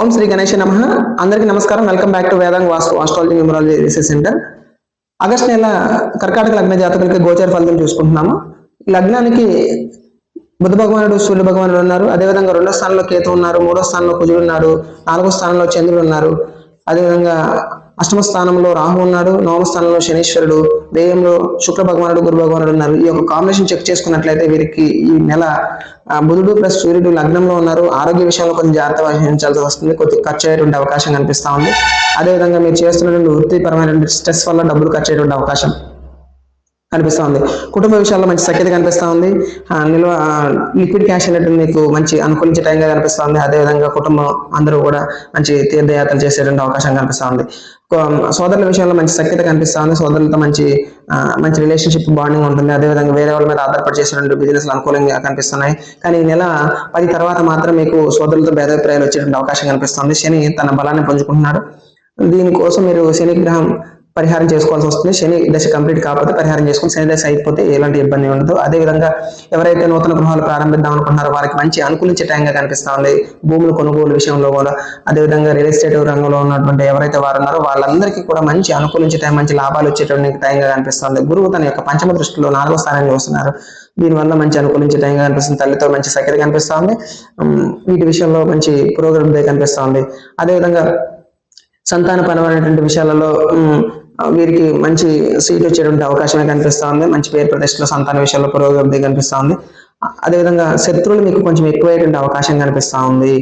ఓం శ్రీ గణేష్ నమ. అందరికీ నమస్కారం. Welcome back to Vedang Vastu astrology numerology research centre August నెల కర్కాటక లగ్న జాతకులకి గోచర ఫలితం చూసుకుంటున్నాము. లగ్నానికి బుద్ధ భగవానుడు సూర్య భగవానుడు ఉన్నారు. అదేవిధంగా రెండో స్థానంలో కేతు ఉన్నారు మూడో స్థానంలో కుజుడు ఉన్నారు నాలుగో స్థానంలో చంద్రుడు ఉన్నారు. అదేవిధంగా అష్టమ స్థానంలో రాహు ఉన్నాడు నవమ స్థానంలో శనీశ్వరుడు వ్యయంలో శుక్ర భగవానుడు గురు భగవానుడు ఉన్నారు. ఈ యొక్క కాంబినేషన్ చెక్ చేసుకున్నట్లయితే వీరికి ఈ నెల బుధుడు ప్లస్ సూర్యుడు లగ్నంలో ఉన్నారు. ఆరోగ్య విషయంలో కొంచెం జాగ్రత్త వహించాల్సి వస్తుంది. కొద్ది ఖర్చు అయ్యేటువంటి అవకాశం కనిపిస్తూ ఉంది. అదేవిధంగా మీరు చేస్తున్నటువంటి వృత్తిపరమైనటువంటి స్ట్రెస్ వల్ల డబ్బులు ఖర్చు అయ్యేటువంటి అవకాశం కనిపిస్తూ ఉంది కుటుంబ విషయాల్లో మంచి సఖ్యత కనిపిస్తూ ఉంది నిల్వ లిక్విడ్ క్యాష్ అనేటువంటి మీకు మంచి అనుకూలించే టైంగా కనిపిస్తూ ఉంది అదేవిధంగా కుటుంబం అందరూ కూడా మంచి తీర్థయాత్రలు చేసేటువంటి అవకాశం కనిపిస్తూ ఉంది సోదరుల విషయంలో మంచి సఖ్యత కనిపిస్తూ ఉంది సోదరులతో మంచి మంచి రిలేషన్షిప్ బాండింగ్ ఉంటుంది. అదేవిధంగా వేరే వాళ్ళ మీద ఆధారపడి చేసేటువంటి బిజినెస్ అనుకూలంగా కనిపిస్తున్నాయి. కానీ ఈ నెల పది తర్వాత మాత్రం మీకు సోదరులతో భేదాభిప్రాయాలు వచ్చేటువంటి అవకాశం కనిపిస్తుంది. శని తన బలాన్ని పుంజుకుంటున్నాడు. దీనికోసం మీరు శనిగ్రహం పరిహారం చేసుకోవాల్సి వస్తుంది. శని దశ కంప్లీట్ కాకపోతే పరిహారం చేసుకుని శని దశ అయిపోతే ఎలాంటి ఇబ్బంది ఉండదు. అదే విధంగా ఎవరైతే నూతన గృహాలు ప్రారంభిద్దాం అనుకుంటున్నారో వారికి మంచి అనుకూలించే టైంగా కనిపిస్తా ఉంది. భూములు కొనుగోలు విషయంలో కూడా. అదేవిధంగా రియల్ ఎస్టేట్ రంగంలో ఉన్నటువంటి ఎవరైతే వారు ఉన్నారో వాళ్ళందరికీ కూడా మంచి అనుకూలించే టైం మంచి లాభాలు వచ్చేటువంటి టైంగా కనిపిస్తుంది గురువు తన యొక్క పంచమ దృష్టిలో నాలుగో స్థానాన్ని చూస్తున్నారు. దీనివల్ల మంచి అనుకూలించే టైంగా కనిపిస్తుంది. తల్లితో మంచి సఖ్యత కనిపిస్తా ఉంది. వీటి విషయంలో మంచి ప్రోగ్రామ్ కనిపిస్తా ఉంది. అదేవిధంగా సంతానపరమైనటువంటి విషయాలలో వీరికి మంచి సీట్ వచ్చేటువంటి అవకాశమే కనిపిస్తూ ఉంది. మంచి పేరు ప్రతిష్టలు సంతాన విషయాల్లో పురోగతి కనిపిస్తూ ఉంది. అదేవిధంగా శత్రువులు మీకు కొంచెం ఎక్కువైనటువంటి అవకాశం కనిపిస్తూ ఉంది.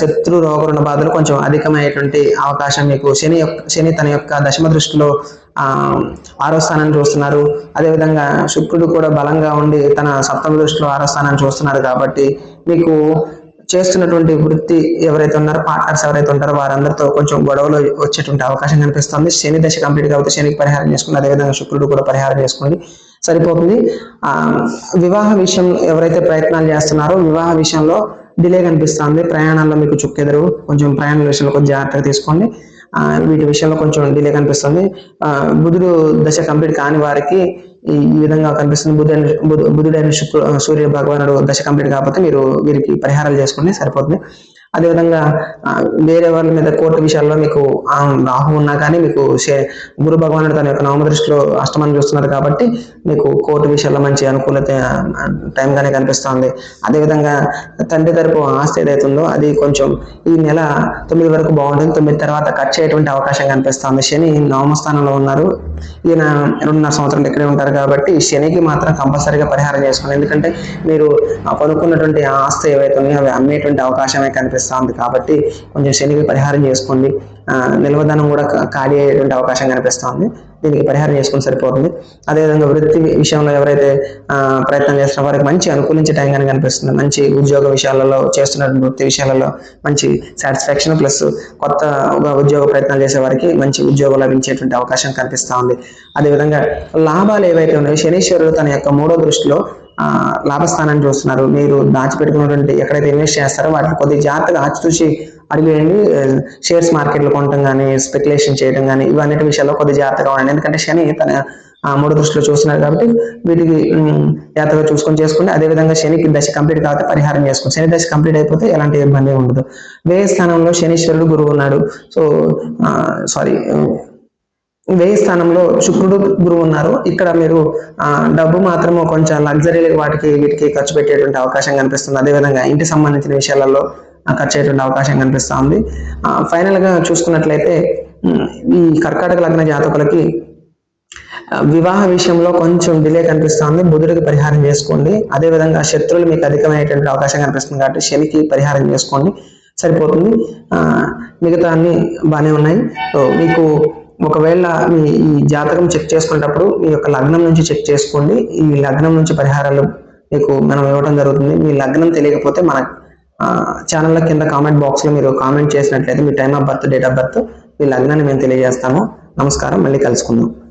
శత్రు రోగ రుణ బాధలు కొంచెం అధికమయ్యేటువంటి అవకాశం మీకు శని యొక్క శని తన యొక్క దశమ దృష్టిలో ఆరో స్థానాన్ని చూస్తున్నారు. అదేవిధంగా శుక్రుడు కూడా బలంగా ఉండి తన సప్తమ దృష్టిలో ఆరో స్థానాన్ని చూస్తున్నారు కాబట్టి మీకు చేస్తున్నటువంటి వృత్తి ఎవరైతే ఉన్నారో పార్ట్నర్స్ ఎవరైతే ఉంటారో వారందరితో కొంచెం గొడవలు వచ్చేటువంటి అవకాశం కనిపిస్తుంది. శని దశ కంప్లీట్ కాబట్టి శనికి పరిహారం చేసుకుని అదేవిధంగా శుక్రుడు కూడా పరిహారం చేసుకోండి సరిపోతుంది. ఆ వివాహ విషయం ఎవరైతే ప్రయత్నాలు చేస్తున్నారో వివాహ విషయంలో డిలే కనిపిస్తుంది. ప్రయాణాల్లో మీకు చుక్కెదరు. కొంచెం ప్రయాణాల విషయంలో కొంచెం జాగ్రత్త తీసుకోండి. వీటి విషయంలో కొంచెం డిలే కనిపిస్తుంది. ఆ, బుధుడు దశ కంప్లీట్ కాని వారికి ఈ విధంగా కనిపిస్తుంది. బుధుడైన బుధ- బుధుడైన శుక్ర సూర్య భగవానుడు దశ కంప్లీట్ కాకపోతే మీరు వీరికి పరిహారాలు చేసుకుంటే సరిపోతుంది. అదేవిధంగా వేరే వాళ్ళ మీద కోర్టు విషయాల్లో మీకు ఆ, రాహు ఉన్నా కానీ మీకు గురు భగవానుడు తన యొక్క నవమ దృష్టిలో అష్టమాన్ని చూస్తున్నారు కాబట్టి మీకు కోర్టు విషయాల్లో మంచి అనుకూలత ఆ, టైంగానే కనిపిస్తుంది. అదేవిధంగా తండ్రి తరపు ఆస్తి ఏదైతుందో అది కొంచెం ఈ నెల తొమ్మిది వరకు బాగుంటుంది. తొమ్మిది తర్వాత కట్ చేయటువంటి అవకాశం కనిపిస్తుంది. శని నవమ స్థానంలో ఉన్నారు. ఈయన రెండున్నర సంవత్సరం ఇక్కడే ఉంటారు కాబట్టి శనికి మాత్రం కంపల్సరీగా పరిహారం చేసుకోండి. ఎందుకంటే మీరు కొనుక్కున్నటువంటి ఆస్తి ఏవైతే ఉన్నాయో అవి అమ్మేటువంటి అవకాశమే కనిపిస్తుంది. కాబట్టి కొంచెం శనికి పరిహారం చేసుకోండి. నిల్వధనం కూడా ఖాళీ అయ్యేటువంటి అవకాశం కనిపిస్తుంది. దీనికి పరిహారం చేసుకుని సరిపోతుంది. అదేవిధంగా వృత్తి విషయంలో ఎవరైతే ప్రయత్నం చేస్తున్న వారికి మంచి అనుకూలించే టైం కానీ కనిపిస్తుంది. మంచి ఉద్యోగ విషయాలలో చేస్తున్న వృత్తి విషయాలలో మంచి సాటిస్ఫాక్షన్ ప్లస్ కొత్త ఉద్యోగ ప్రయత్నాలు చేసే వారికి మంచి ఉద్యోగం లభించేటువంటి అవకాశం కనిపిస్తూ ఉంది అదేవిధంగా లాభాలు ఏవైతే ఉన్నాయో శనీశ్వరుడు తన యొక్క మూడో దృష్టిలో లాభస్థానాన్ని చూస్తున్నారు. మీరు దాచిపెట్టుకున్నటువంటి ఎక్కడైతే ఇన్వెస్ట్ చేస్తారో వాటిని కొద్దిగా జాగ్రత్తగా ఆచితూచి అడిగేయండి షేర్స్ మార్కెట్లో కొనటం కానీ స్పెక్యులేషన్ చేయడం కానీ ఇవన్నిటి విషయాల్లో కొద్దిగా జాగ్రత్తగా ఉండండి. ఎందుకంటే శని తన ఆ మూడు దృష్టిలో చూస్తున్నారు కాబట్టి వీటికి జాగ్రత్తగా చూసుకొని చేసుకోండి అదేవిధంగా శనికి దశ కంప్లీట్ కాబట్టి పరిహారం చేసుకోండి శని దశ కంప్లీట్ అయిపోతే ఎలాంటి ఇబ్బంది ఉండదు. వేయ స్థానంలో శనీశ్వరుడు గురువు ఉన్నాడు. సో సారీ వ్యయ స్థానంలో శుక్రుడు గురువు ఉన్నారు. ఇక్కడ మీరు డబ్బు మాత్రము కొంచెం లగ్జరీ వాటికి వీటికి ఖర్చు పెట్టేటువంటి అవకాశం కనిపిస్తుంది. అదేవిధంగా ఇంటి సంబంధించిన విషయాలలో ఖర్చు అయ్యేటువంటి అవకాశం కనిపిస్తుంది ఫైనల్గా గా చూసుకున్నట్లయితే ఈ కర్కాటక లగ్న జాతకులకి వివాహ విషయంలో కొంచెం డిలే కనిపిస్తుంది బుధుడికి పరిహారం చేసుకోండి. అదేవిధంగా శత్రువులు మీకు అధికమైనటువంటి అవకాశం కనిపిస్తుంది కాబట్టి శనికి పరిహారం చేసుకోండి. సరిపోతుంది. మిగతా అన్ని బాగానే ఉన్నాయి. సో మీకు ఒకవేళ మీ ఈ జాతకం చెక్ చేసుకునేటప్పుడు మీ యొక్క లగ్నం నుంచి చెక్ చేసుకోండి. ఈ లగ్నం నుంచి పరిహారాలు మీకు మనం ఇవ్వడం జరుగుతుంది. మీ లగ్నం తెలియకపోతే మన ఛానల్ కింద కామెంట్ బాక్స్లో మీరు కామెంట్ చేసినట్లయితే మీ time of birth date of birth మీ లగ్నాన్ని మేము తెలియజేస్తాము. నమస్కారం. మళ్ళీ కలుసుకుందాం.